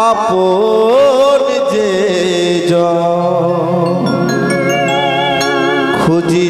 আপন যে জ খুঁজি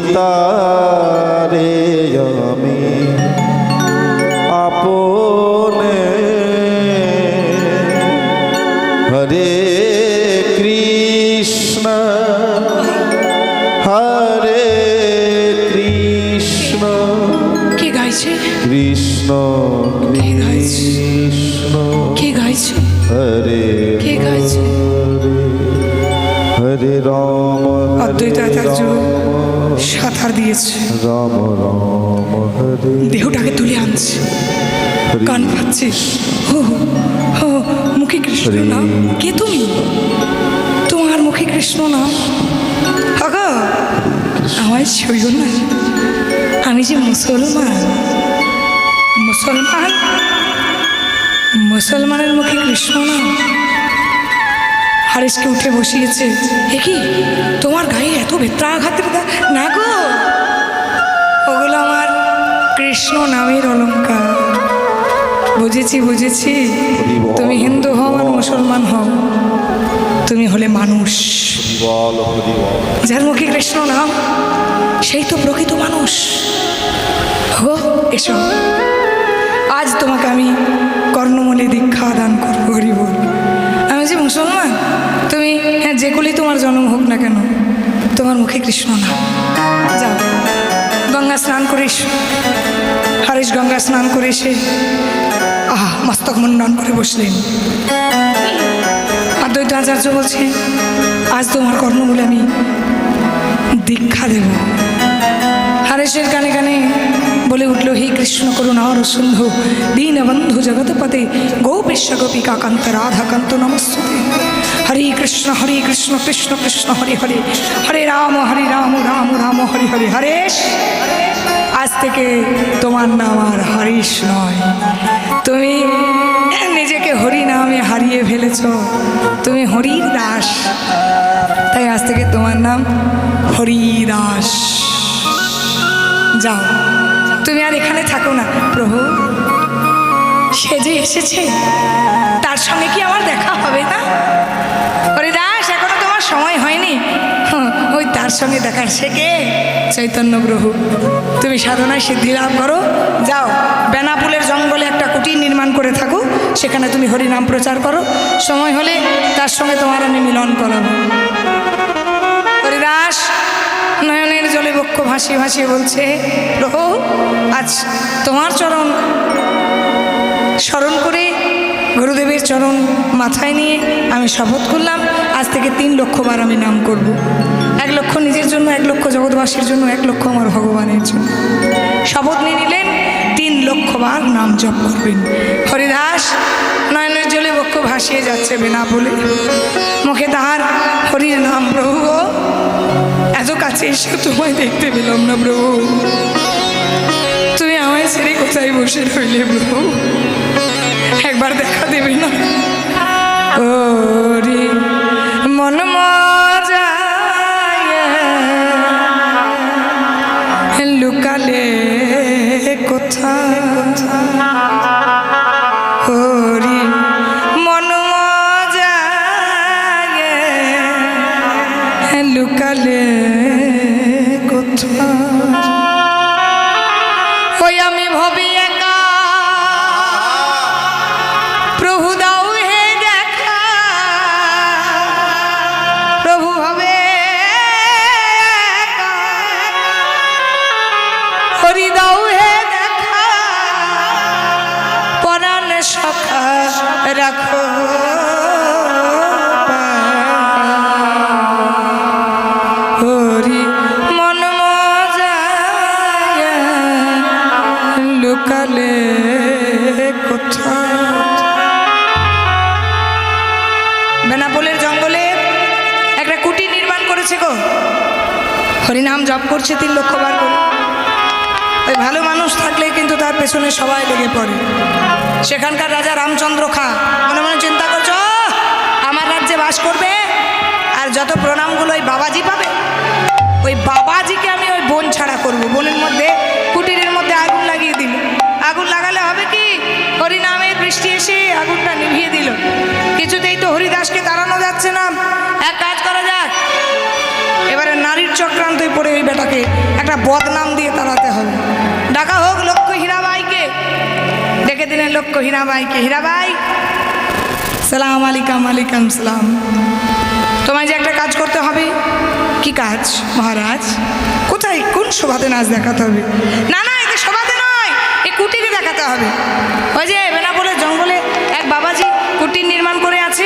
মুখে কৃষ্ণ নাম? কে তুমি? তোমার মুখে কৃষ্ণ নাম? আগা আমায় ছইও না। আমি যে মুসলমান মুসলমান? মুসলমানের মুখে কৃষ্ণ নাম? হারিসকে উঠে বসিয়েছে। কি? তোমার গায়ে এত বেত্রাঘাতের না গো। ওগুলো আমার কৃষ্ণ নামের অলঙ্কার। বুঝেছি বুঝেছি। তুমি হিন্দু হও আর মুসলমান হও। তুমি হলে মানুষ। যার মুখে কৃষ্ণ নাম সেই তো প্রকৃত মানুষ। হো এসো। আজ তোমাকে আমি কর্ণমূলে দীক্ষা দান করব হরি বল আমি যে মুসলমান তুমি হ্যাঁ যে কুলেই তোমার জন্ম হোক না কেন তোমার মুখে কৃষ্ণ নাম। যাও। গঙ্গা স্নান করে এসো হারিস গঙ্গা স্নান করে এসে আহা, মস্তক মুন্ডন করে বসলেন। অদ্বৈত আচার্য বলছে, আজ তোমার কর্ম বলে আমি দীক্ষা দেব। হারেশের গানে গানে বলে উঠল, হে কৃষ্ণ করুণা সিন্ধু দীনবন্ধু জগৎপতে গোপেশ গোপিকা কান্ত রাধাকান্ত নমস্তে হরে কৃষ্ণ হরে কৃষ্ণ কৃষ্ণ কৃষ্ণ, হরে হরে। হরে রাম হরে রাম রাম রাম, হরে হরে। হরেশ, আজ থেকে তোমার নাম আর হরিশ নয়। তুমি নিজেকে হরি নামে হারিয়ে ফেলেছ। তুমি হরির দাস। তাই আজ থেকে তোমার নাম হরিদাস যাও। তুমি আর এখানে থাকো না, প্রভু। সে যে এসেছে। তার সঙ্গে কি আমার দেখা হবে না হরিদাস এখনও তোমার সময় হয়নি। ওই তার সঙ্গে দেখার সে কে? চৈতন্য প্রভু তুমি সাধনায় সিদ্ধি লাভ করো। যাও, বেনাপুলের জঙ্গলে একটা কুটির নির্মাণ করে থাকো। সেখানে তুমি হরিনাম প্রচার করো। সময় হলে তার সঙ্গে তোমার আমি মিলন করাবো হরিদাস নয়নের জলে বক্ষ ভাসিয়ে ভাসিয়ে বলছে প্রভু আজ তোমার চরণ স্মরণ করে গুরুদেবের চরণ মাথায় নিয়ে আমি শপথ করলাম, আজ থেকে তিন লক্ষবার আমি নাম করব। এক লক্ষ নিজের জন্য, এক লক্ষ জগৎবাসীর জন্য, এক লক্ষ আমার ভগবানের জন্য। শপথ নিয়ে নিলেন, তিন লক্ষবার নাম জপ করবেন। হরিদাস, নয়নের জলে বক্ষ ভাসিয়ে যাচ্ছে বিনা বলে মুখে তাহার হরির নাম প্রভু এত কাছে এসে তোমায় দেখতে পেলাম না প্রভু। ছেড়ে কোথায় বসে রইলে একবার দেখা দেবে না ওরে মন মজায় লুকালে হরি মন মজায় লুকালে কোথায় কোথায় বেনাপোলের জঙ্গলে একটা কুটি নির্মাণ করেছে গো। হরিনাম জপ করছে তিন লক্ষ বার করে। ওই ভালো মানুষ থাকলে কিন্তু তার পেছনে সবাই লেগে পড়ে। সেখানকার রাজা রামচন্দ্র খা, মনে মনে চিন্তা করছ আমার রাজ্যে বাস করবে, আর যত প্রণামগুলো ওই বাবাজি পাবে, ওই বাবাজিকে আমি ওই বোন ছাড়া করব। বোনের মধ্যে লাগিয়ে দিল। আগুন লাগালে হবে কি? হরিনামের বৃষ্টি এসে আগুনটা নিভিয়ে দিল। কিছুতে যাচ্ছে না। এক কাজ করা যাক। এবারে নারীর চক্রান্তে পড়ে ওই বেটাকে। একটা বদনাম দিয়ে তাড়াতে হবে। ডাকা হোক লক্ষ্য হীরাবাইকে। ডেকে দিলেন লক্ষ্য হীরাবাইকে। হীরাবাই! সালাম আলিকাম আলিকাম সালাম। তোমায় যে একটা কাজ করতে হবে। কি কাজ? মহারাজ, কোথায়? কোন শোভাতে নাচ দেখাতে হবে? না না এতে শোভাতে এই কুটিরে দেখাতে হবে। ওই যে বেনাপুরের জঙ্গলে এক বাবাজি কুটির নির্মাণ করে আছে।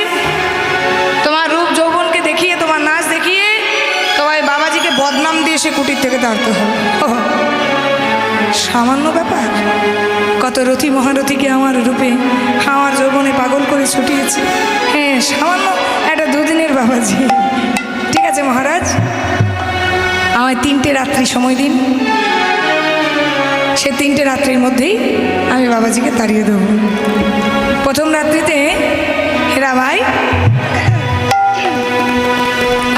তোমার রূপ যৌবনকে দেখিয়ে, তোমার নাচ দেখিয়ে, তোমার বাবাজিকে বদনাম দিয়ে সে কুটির থেকে তাড়তে হবে। সামান্য ব্যাপার। কত রথী মহারথীকে আমার রূপে, আমার যৌবনে পাগল করে ছুটিয়েছে। হ্যাঁ সামান্য একটা দুদিনের বাবাজি। ঠিক আছে মহারাজ, আমায় তিনটে রাত্রি সময় দিন। সে তিনটে রাত্রির মধ্যেই আমি বাবাজিকে তাড়িয়ে দেবো। প্রথম রাত্রিতে, হেরা ভাই,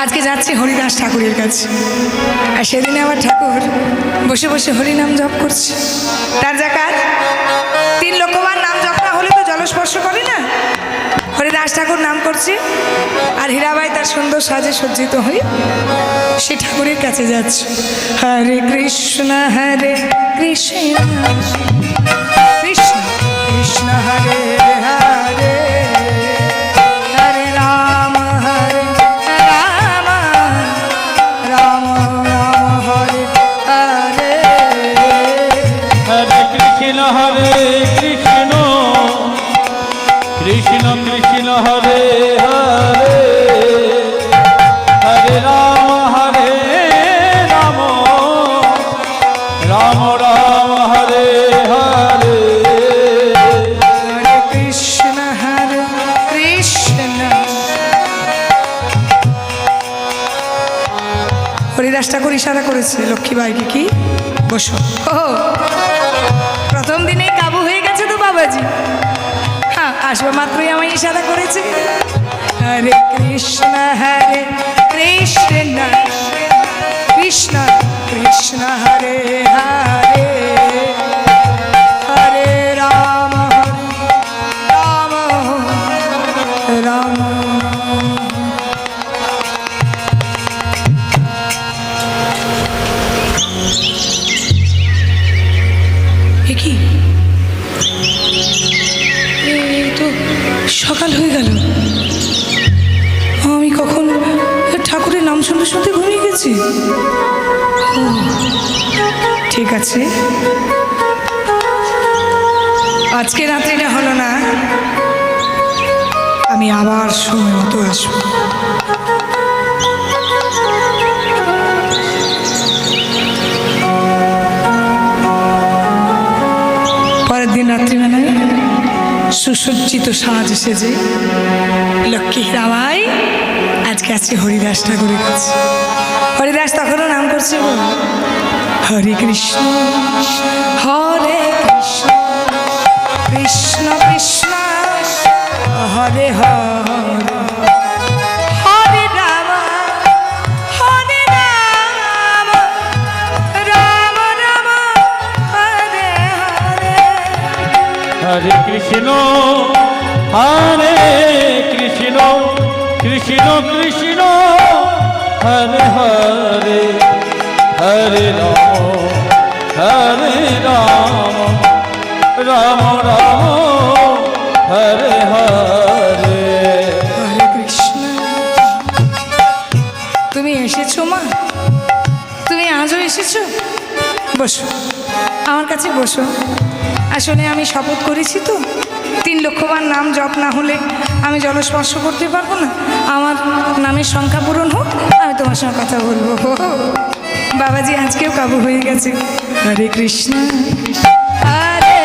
আজকে যাচ্ছি হরিদাস ঠাকুরের কাছে। আর সেদিনে আমার ঠাকুর বসে বসে হরিনাম জপ করছে। তার কাজ, তিন লক্ষবার নাম জপ না হলে তো জলস্পর্শ করে না? হরিদাস ঠাকুর নাম করছে। আর হীরাবাই তার সুন্দর সাজে সজ্জিত হয়ে সে ঠাকুরের কাছে যাচ্ছে। হরে কৃষ্ণ হরে কৃষ্ণ। কৃষ্ণ কৃষ্ণ হরে হরে। বসো। প্রথম দিনেই কাবু হয়ে গেছে তো বাবাজি। হ্যাঁ আসবে মাত্রই আমায় ইশারা করেছে। হরে কৃষ্ণ হরে কৃষ্ণ কৃষ্ণ কৃষ্ণ, হরে আছে আজকে রাত্রিটা হলো না, আমি আবার সময় মতো আসব। পরের দিন রাত্রিবেলায় সুসজ্জিত সাজ সেজে লক্ষ্মী রামাই আজকে আছে হরিদাস ঠাকুরের কাছে। হরিদাস তখনও নাম করছে হরে কৃষ্ণ হরে কৃষ্ণ কৃষ্ণ কৃষ্ণ হরে হরে। হরে কৃষ্ণ হরে কৃষ্ণ কৃষ্ণ কৃষ্ণ। হরে হরে হরে রাম হরে রাম রাম রাম, হরে হরে। হরে কৃষ্ণ। তুমি এসেছ মা? তুমি আজও এসেছ? বসো, আমার কাছে বসো। আসলে আমি শপথ করেছি তো। তিন লক্ষবার নাম জপ না হলে আমি জলস্পর্শ করতে পারব না। আমার নামের সংখ্যা পূরণ হোক, আমি তোমার সঙ্গে কথা বলব। বাবাজি, আজকেও কাবু হয়ে গেছে। হরে কৃষ্ণ হরে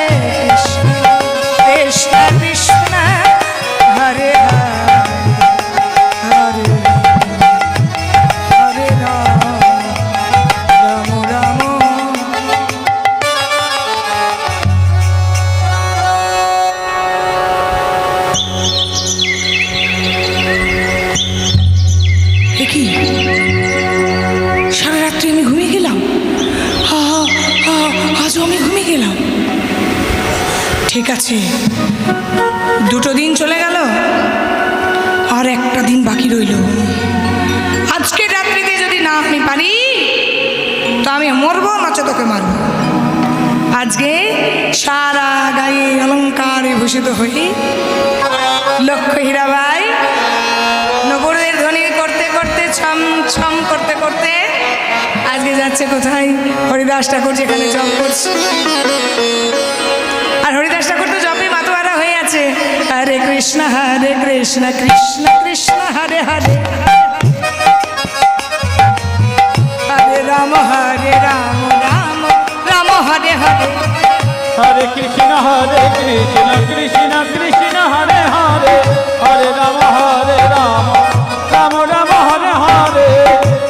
কৃষ্ণ কৃষ্ণ। লক্ষ্য হীরাবাই নবরের ধ্বনি করতে করতে, ছম ছম করতে করতে আজকে যাচ্ছে কোথায়? হরিদাস ঠাকুর যেখানে জপ করছে। আর হরিদাস ঠাকুর তো জপে মাতোয়ারা হয়ে আছে। হরে কৃষ্ণ হরে কৃষ্ণ কৃষ্ণ কৃষ্ণ হরে হরে। হরে রাম হরে রাম রাম রাম, হরে হরে। হরে কৃষ্ণ হরে কৃষ্ণ কৃষ্ণ কৃষ্ণ হরে হরে হরে রাম হরে রাম রাম রাম হরে হরে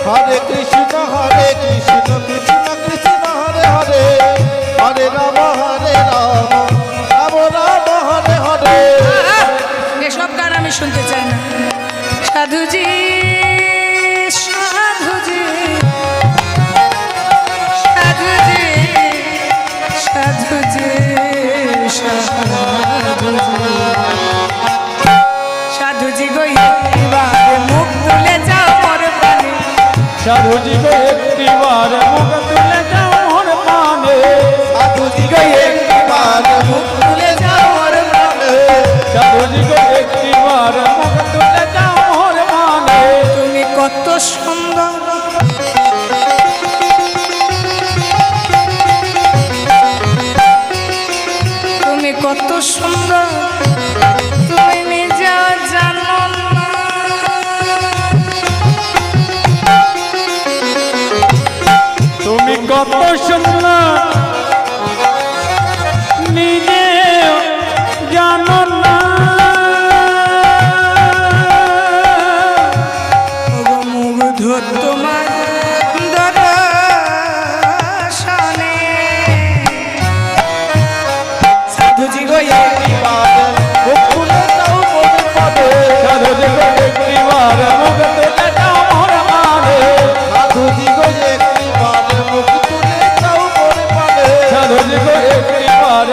হরে কৃষ্ণ হরে কৃষ্ণ কৃষ্ণ কৃষ্ণ হরে হরে হরে রাম হরে রাম রাম রাম হরে হরে! এসব গান আমি শুনতে চাই না সাধুজি সাধুজি গো একটি বার মুখ তুলে যাও মোর পানে সাধুজি গো একবার মুখ তুলে যাও মোর প্রাণে। সাধুজি গো একটি বার মুখ তুলে যাও মোর পানে তুমি কত সুন্দর। তুমি কত সুন্দর। তুমি নিজে জানো তুমি কত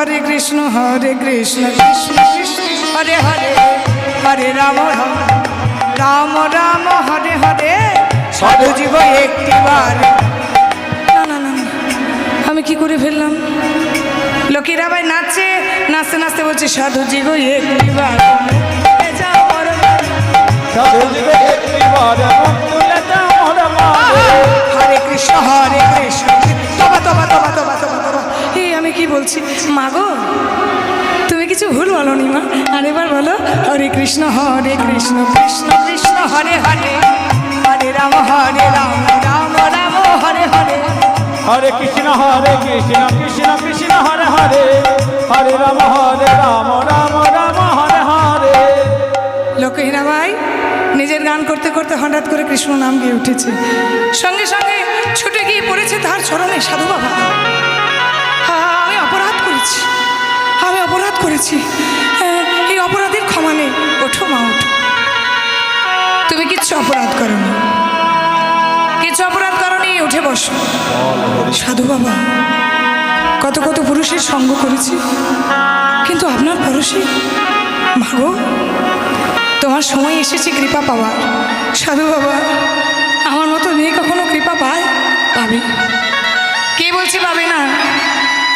হরে কৃষ্ণ হরে কৃষ্ণ কৃষ্ণ কৃষ্ণ হরে হরে হরে রাম রাম রাম রাম হরে হরে সাধু জীব একটি বার না না না। আমি কি করে ফেললাম লোকেরা ভাই নাচছে নাচতে নাচতে বলছে সাধু জীব একটি বার এ যাও মোর বাড়ি। সাধুজি গো একটি বার মুখ তুলে যাও মোর মানে হরে কৃষ্ণ হরে কৃষ্ণ তবা তবা তবা তবা তবা কি বলছি? মাগো তুমি কিছু ভুল বলো নি মা। আর এবার বলো হরে কৃষ্ণ হরে কৃষ্ণ কৃষ্ণ কৃষ্ণ হরে হরে। হরে রাম হরে রাম রাম রাম হরে হরে। হরে কৃষ্ণ হরে কৃষ্ণ কৃষ্ণ কৃষ্ণ হরে হরে। হরে রাম হরে রাম রাম রাম হরে হরে। লোকহীনা ভাই নিজের গান করতে করতে হঠাৎ করে কৃষ্ণ নাম গিয়ে উঠেছে। সঙ্গে সঙ্গে ছুটে গিয়ে পড়েছে তার চরণে সাধু বাবা। করেছি। হ্যাঁ, এই অপরাধের ক্ষমা নেই। ওঠো মা ওঠো। তুমি কিচ্ছু অপরাধ করনি। কিছু অপরাধ করো করনি উঠে বসো। সাধু বাবা কত কত পুরুষের সঙ্গ করেছি। কিন্তু আপনার পরশে ভাগো তোমার সময় এসেছে কৃপা পাওয়ার। সাধু বাবা আমার মতো মেয়ে কখনো কৃপা পায়? পাবে। কে বলছে পাবে না?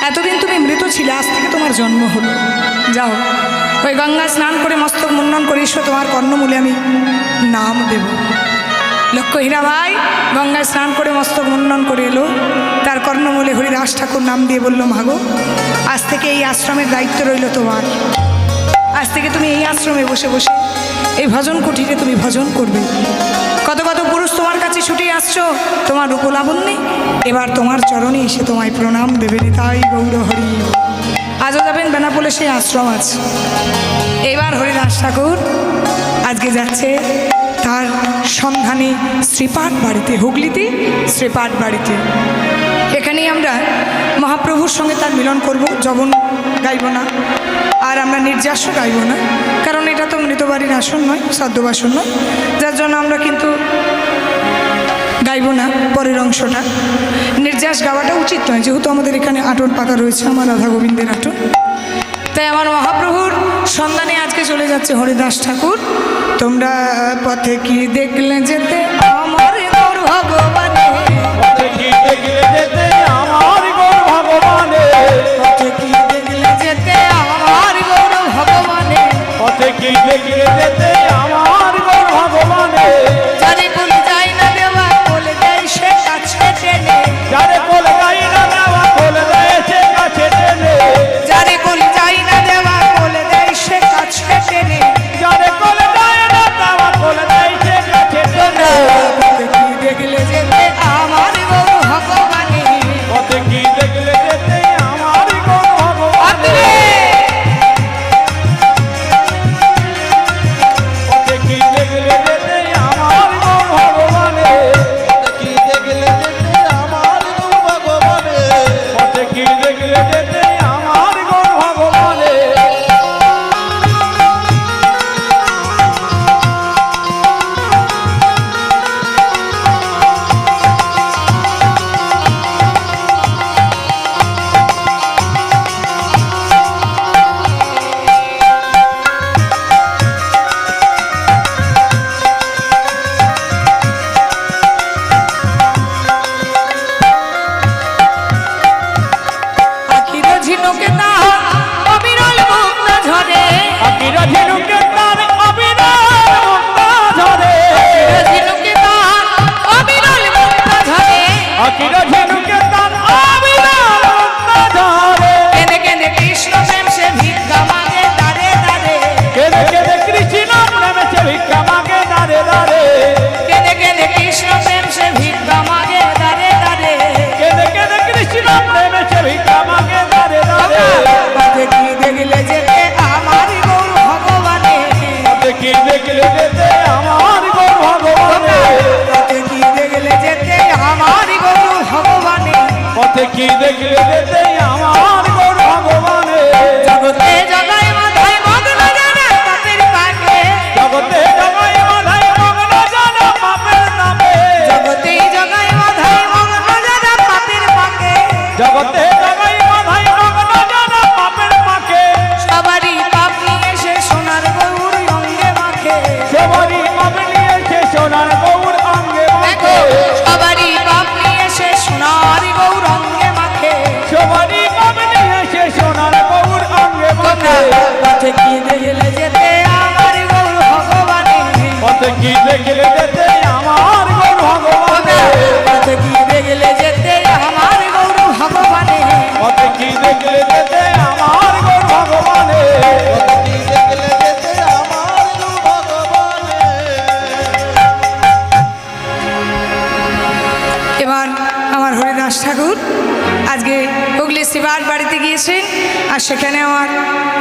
এতদিন তুমি মৃত ছিলে, আজ থেকে তোমার জন্ম হলো। যাও, ওই গঙ্গা স্নান করে মস্তক মুন্ডন করে এসো, তোমার কর্ণমূলে আমি নাম দেব। লক্ষ্য হীরা ভাই, গঙ্গায় স্নান করে মস্তক মুন্ডন করে এলো। তার কর্ণমূলে হরিদাস ঠাকুর নাম দিয়ে বলল, মাগো, আজ থেকে এই আশ্রমের দায়িত্ব রইল তোমার। আজ থেকে তুমি এই আশ্রমে বসে বসে এই ভজন কুঠিরে তুমি ভজন করবে। কত কত তোমার কাছে ছুটে আসছো, তোমার রূপলাবণ্যে এবার তোমার চরণে এসে তোমায় প্রণাম দেবে তাই গৌর হরি আজও যাবেন বেনাপোলে সেই আশ্রম আছে এবার হরিদাস ঠাকুর, আজকে যাচ্ছে তার সন্ধানে শ্রীপাঠ বাড়িতে, হুগলিতে শ্রীপাঠ বাড়িতে। এখানেই আমরা মহাপ্রভুর সঙ্গে তার মিলন করব, যবন গাইব না, আর আমরা নির্যাসও গাইব না। কারণ এটা তো মৃতবাড়ির আসন নয় সদ্যবাসন নয়। যার জন্য আমরা কিন্তু গাইব না পরের অংশটা। নির্যাস গাওয়াটা উচিত নয় যেহেতু আমাদের এখানে আটন পাতা রয়েছে আমার রাধা গোবিন্দের আটন তাই আমার মহাপ্রভুর সন্ধানে আজকে চলে যাচ্ছে হরিদাস ঠাকুর। তোমরা পথে কি দেখলে যেতে আমার ভগবানে? পথে কি দেখলে যেতে আমার গৌর ভগবানে? পথে কি দেখলে যেতে আমার ভগবানে? পথে কি দেখলে যেতে কি আজকে হুগলি শিবার বাড়িতে গিয়েছেন আর সেখানে আমার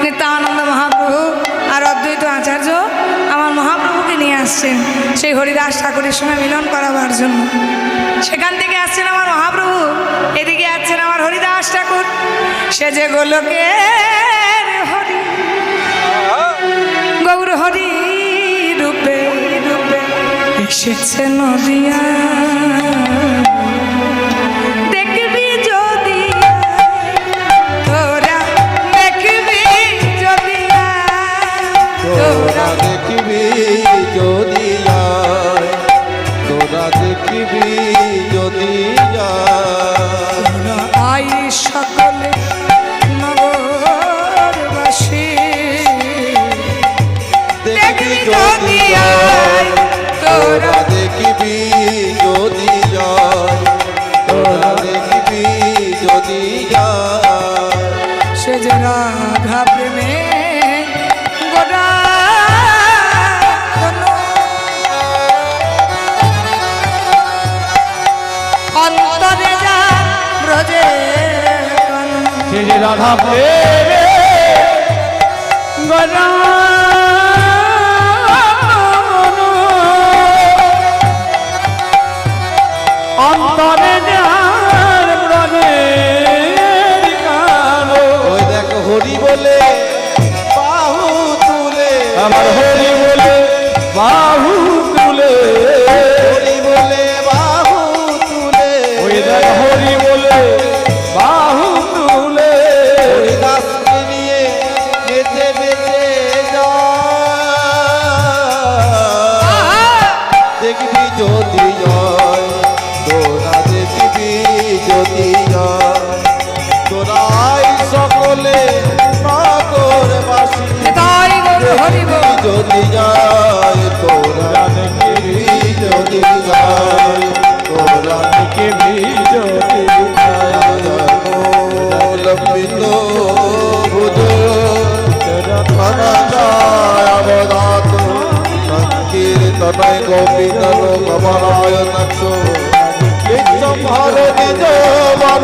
নিত্যানন্দ মহাপ্রভু আর অদ্বৈত আচার্য আমার মহাপ্রভুকে নিয়ে আসছেন, সেই হরিদাস ঠাকুরের সঙ্গে মিলন করাবার জন্য। সেখান থেকে আসছেন আমার মহাপ্রভু, এদিকে আসছেন আমার হরিদাস ঠাকুর। সে যে গোলকের হরি, গৌর হরি রূপে রূপে এসেছে নদিয়া। তোরা দেখিবি যদি তোরা দেখিবি যদি রাধা প্রেমে গরানো। অন্তরে যার। ওই দেখ হরি বলে বাহু তুলে আমার হরি যায় তোরা কে বিজয়। লম্বিত ভুজ অনাদায়াবদাত সংকীর্তনয় গোপীতর কমলায় নক্ষ বিশ্বম্ভর নিজ বর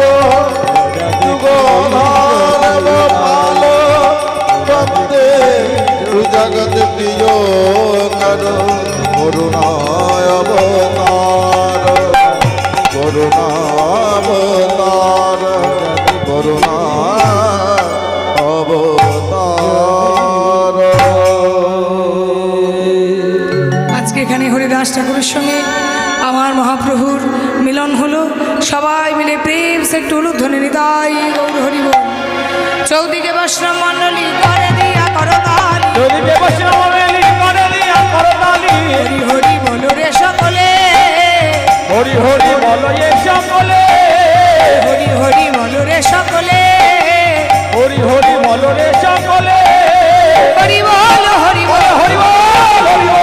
যুগধারব পাল বন্দে জগৎ প্রিয় কর করুণায় মহাপ্রভুর সঙ্গে আমার মহাপ্রভুর মিলন হলো। সবাই মিলে প্রেম সে একটু উলুধ্বনি নিতাই গৌর হরিব চৌদিকে বৈষ্ণব মন্ডলী করে দিয়া করতালি। হরি হরি বলো রে সকলে। হরি হরি রে সকলে। হরি হরি রে সকলে। হরি হরি বলো রে সকলে। হরি বল হরি বল। হরি বল হরি বল।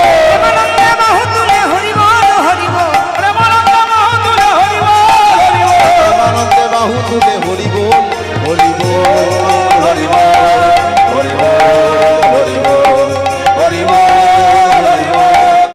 Oh.